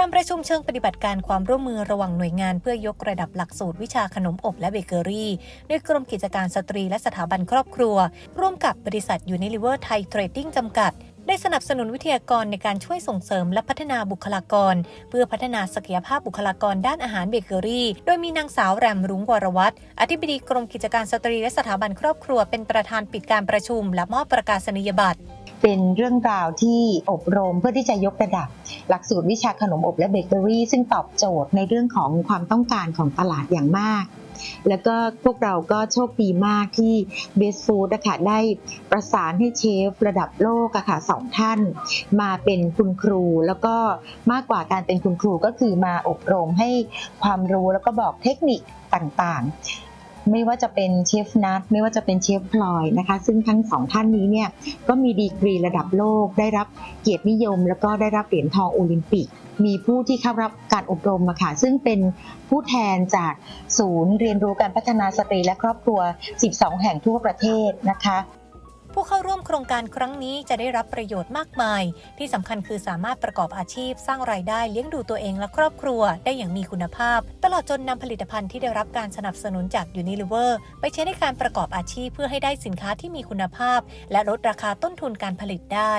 การประชุมเชิงปฏิบัติการความร่วมมือระหว่างหน่วยงานเพื่อยกระดับหลักสูตรวิชาขนมอบและเบเกอรี่โดยกรมกิจการสตรีและสถาบันครอบครัว ร่วมกับบริษัทยูนิลิเวอร์ไทยเทรดดิ้งจำกัด ได้สนับสนุนวิทยากรในการช่วยส่งเสริมและพัฒนาบุคลากร เพื่อพัฒนาศักยภาพบุคลากรด้านอาหารเบเกอรี่ โดยมีนางสาวแรมรุ้งวรวัตรอธิบดีกรมกิจการสตรีและสถาบันครอบครัวเป็นประธานปิดการประชุม และมอบประกาศนียบัตรเป็นเรื่องราวที่อบรมเพื่อที่จะยกระดับ หลักสูตรวิชาขนมอบและเบเกอรี่ ซึ่งตอบโจทย์ในเรื่องของความต้องการของตลาดอย่างมาก แล้วก็พวกเราก็โชคดีมากที่เบสฟู้ดนะคะได้ประสานให้เชฟระดับโลกอะค่ะสองท่าน มาเป็นคุณครู แล้วก็มากกว่าการเป็นคุณครูก็คือมาอบรมให้ความรู้แล้วก็บอกเทคนิคต่างๆ ไม่ว่าจะเป็นเชฟนัทไม่ว่าจะเป็นเชฟพลอยนะคะ ซึ่งทั้งสองท่านนี้เนี่ยก็มีดีกรีระดับโลกได้รับเกียรตินิยม แล้วก็ได้รับเหรียญทองโอลิมปิก มีผู้ที่เข้ารับการอบรมมาค่ะซึ่งเป็นผู้แทนจากศูนย์เรียนรู้การพัฒนาสตรีและครอบครัว 12 แห่งทั่วประเทศนะคะผู้เข้าร่วมโครงการครั้งนี้จะได้รับประโยชน์มากมาย ที่สำคัญคือสามารถประกอบอาชีพ สร้างรายได้เลี้ยงดูตัวเองและครอบครัวได้อย่างมีคุณภาพ ตลอดจนนำผลิตภัณฑ์ที่ได้รับการสนับสนุนจาก Unilever ไปใช้ในการประกอบอาชีพเพื่อให้ได้สินค้าที่มีคุณภาพ และลดราคาต้นทุนการผลิตได้